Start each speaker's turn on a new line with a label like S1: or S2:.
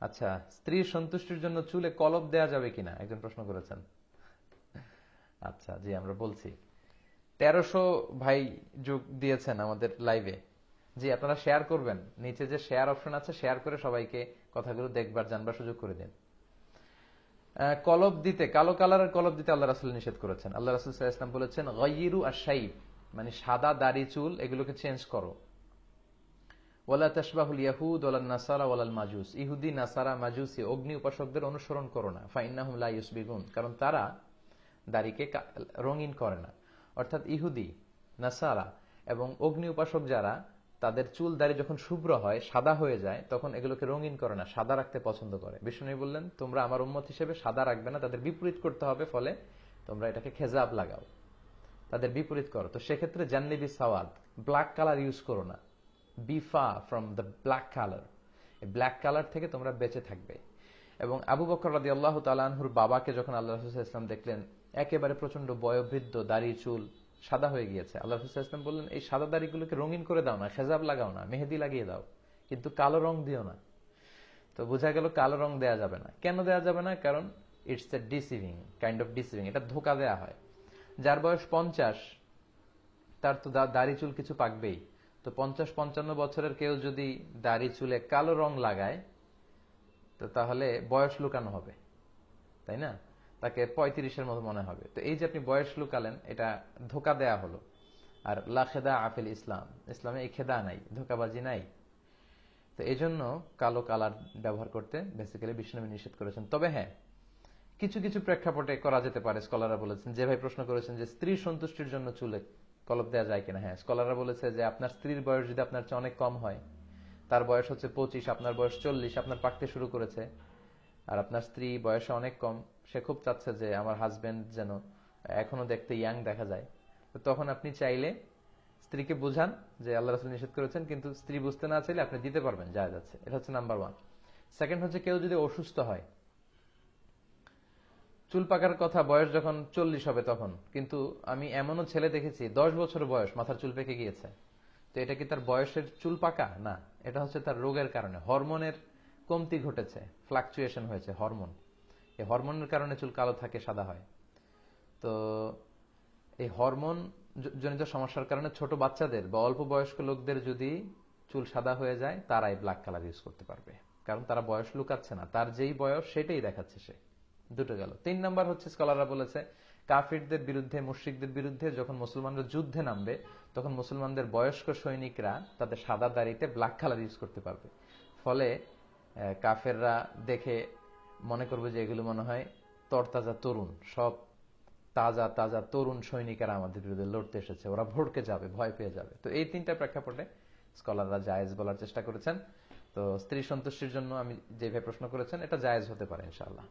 S1: আচ্ছা স্ত্রীর সন্তুষ্টির জন্য চুলে কলব দেয়া যাবে কিনা? একজন প্রশ্ন করেছেন। আচ্ছা জি, আমরা বলছি। তেরোশো ভাই যোগ দিয়েছেন আমাদের লাইভে। জি, আপনারা শেয়ার করবেন। নিচে যে শেয়ার অপশন আছে, শেয়ার করে সবাইকে কথাগুলো দেখবার, জানবার সুযোগ করে দিন। কলব দিতে, কালো কালারের কলব দিতে আল্লাহ রাসুল নিষেধ করেছেন। আল্লাহ রাসুল ইসলাম বলেছেন গইরু আর সাইব মানে সাদা দাড়ি চুল, এগুলোকে চেঞ্জ করো। ওয়ালা তাসবাহুল ইয়াহুদ ওয়ালান নাসারা ওয়ালাল মাজুস। ইহুদি, নাসারা, মাজুসি, অগ্নি উপাসকদের অনুসরণ করো না। ফাইন্নাহুম লা ইউসবিগুন। কারণ তারা দাড়িকে রঙিন করে না। অর্থাৎ ইহুদি, নাসারা এবং অগ্নি উপাসক যারা, তাদের চুল দাড়ি যখন শুভ্র হয়, সাদা হয়ে যায়, তখন এগুলোকে রঙিন করে না, সাদা রাখতে পছন্দ করে। বিষ্ণু বললেন, তোমরা আমার উম্মত হিসেবে সাদা রাখবে না, তাদের বিপরীত করতে হবে, ফলে তোমরা এটাকে খেজাব লাগাও। তাদের বিপরীত করো। তো সেক্ষেত্রে জান্নিবি সাওয়াদ, ব্ল্যাক কালার ইউজ করো না। বিফা from the black colour black colour থেকে তোমরা বেঁচে থাকবে। এবং আবু বকর রাদি আল্লাহ তালানহুর বাবাকে যখন আল্লাহ রসুল ইসলাম দেখলেন, একেবারে প্রচণ্ড বয়োবৃদ্ধ, দাড়ি, চুল সাদা হয়ে গিয়েছে। আল্লাহ রসুল ইসলাম বললেন, এই সাদা দাড়িগুলোকে রঙিন করে দাও না খেজাব লাগাও না, মেহেদি লাগিয়ে দাও, কিন্তু কালো রং দিও না। তো বোঝা গেল কালো রং দেয়া যাবে না। কেন দেয়া যাবে না? কারণ it's a deceiving kind of deceiving এটা ধোকা দেয়া হয়। যার বয়স পঞ্চাশ, তার তো দাড়ি, চুল কিছু পাকবেই। তো পঞ্চাশ পঞ্চান্ন বছরের কেউ যদি দাড়ি চুলে কালো রং লাগায়, তো তাহলে বয়স লুকানো হবে, তাই না? তাকে পঁয়ত্রিশের মতো মনে হবে। তো এই যে আপনি বয়স লুকালেন, এটা ধোকা দেয়া হলো। আর লাখেদা আফেল ইসলাম, ইসলামে এই খেদা নাই, ধোকাবাজি নাই। তো এই জন্য কালো কালার ব্যবহার করতে বেসিক্যালি বিষ্ণুনবী নিষেধ করেছেন। তবে হ্যাঁ কিছু কিছু প্রেক্ষাপটে করা যেতে পারে, স্কলাররা বলেছেন, যে ভাই প্রশ্ন করেছেন যে স্ত্রী সন্তুষ্টির জন্য চুলে কলপ দেওয়া যায় কিনা? হ্যাঁ স্কলাররা বলেছে যে আপনার স্ত্রীর বয়স যদি আপনার চেয়ে অনেক কম হয়, তার বয়স হচ্ছে পঁচিশ, আপনার বয়স চল্লিশ, আপনার পাকতে শুরু করেছে, আর আপনার স্ত্রী বয়সে অনেক কম, সে খুব চাচ্ছে যে আমার হাজবেন্ড যেন এখনও দেখতে ইয়াং দেখা যায়। তো তখন আপনি চাইলে স্ত্রীকে বোঝান যে আল্লাহ রাসুল নিষেধ করেছেন, কিন্তু স্ত্রী বুঝতে না চাইলে আপনি দিতে পারবেন যা যাচ্ছে। এটা হচ্ছে নাম্বার ওয়ান সেকেন্ড হচ্ছে কেউ যদি অসুস্থ হয় চুল পাকার কথা বয়স যখন চল্লিশ হবে তখন। কিন্তু আমি এমনও ছেলে দেখেছি, দশ বছর বয়স, মাথার চুল পেকে গিয়েছে। তো এটা কি তার বয়সের চুল পাকা? না, এটা হচ্ছে তার রোগের কারণে। হরমোনের কমতি ঘটেছে ফ্লাকচুয়েশন হয়েছে, হরমোন। এই হরমোনের কারণে চুল কালো থাকে, সাদা হয়। তো এই হরমোন জনিত সমস্যার কারণে ছোট বাচ্চাদের বা অল্প বয়স্ক লোকদের যদি চুল সাদা হয়ে যায়, তারাই ব্ল্যাক কালার ইউজ করতে পারবে। কারণ তারা বয়স লুকাচ্ছে না, তার যেই বয়স সেটাই দেখাচ্ছে সে। দুটো গেল। তিন নাম্বার হচ্ছে স্কলাররা বলেছে, কাফিরদের বিরুদ্ধে, মুশ্রিকদের বিরুদ্ধে যখন মুসলমানরা যুদ্ধে নামবে, তখন মুসলমানদের বয়স্ক সৈনিকরা তাদের সাদা দাড়িতে ব্ল্যাক কালার ইউজ করতে পারবে। ফলে কাফেররা দেখে মনে করবে যে এগুলো মনে হয় তরতাজা তরুণ, সব তাজা তাজা তরুণ সৈনিকেরা আমাদের বিরুদ্ধে লড়তে এসেছে। ওরা ভড়কে যাবে, ভয় পেয়ে যাবে। তো এই তিনটা প্রেক্ষাপটে স্কলাররা জায়েজ বলার চেষ্টা করেছেন। তো স্ত্রী সন্তুষ্টির জন্য আমি যেভাবে প্রশ্ন করেছেন, এটা জায়েজ হতে পারে, ইনশাআল্লাহ।